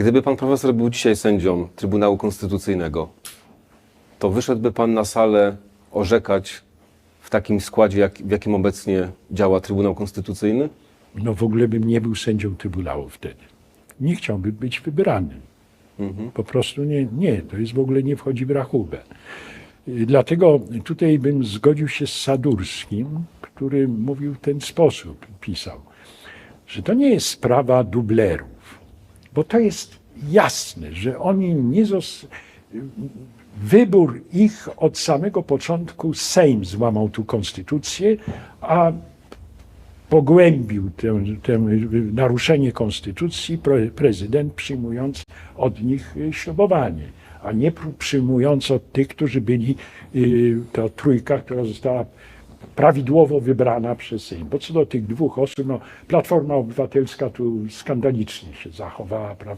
Gdyby pan profesor był dzisiaj sędzią Trybunału Konstytucyjnego, to wyszedłby pan na salę orzekać w takim składzie, jak, w jakim obecnie działa Trybunał Konstytucyjny? No w ogóle bym nie był sędzią Trybunału wtedy. Nie chciałbym być wybrany. Po prostu nie, nie, to jest w ogóle nie wchodzi w rachubę. Y, Dlatego tutaj bym zgodził się z Sadurskim, który mówił w ten sposób, pisał, że to nie jest sprawa dublerów, bo to jest jasne, że oni nie zos... Wybór ich od samego początku Sejm złamał tu konstytucję, a pogłębił tę naruszenie konstytucji pre- prezydent przyjmując od nich y, ślubowanie, a nie pr- przyjmując od tych, którzy byli, y, to trójka, która została prawidłowo wybrana przez Sejm. Bo co do tych dwóch osób, no, Platforma Obywatelska tu skandalicznie się zachowała, prawda?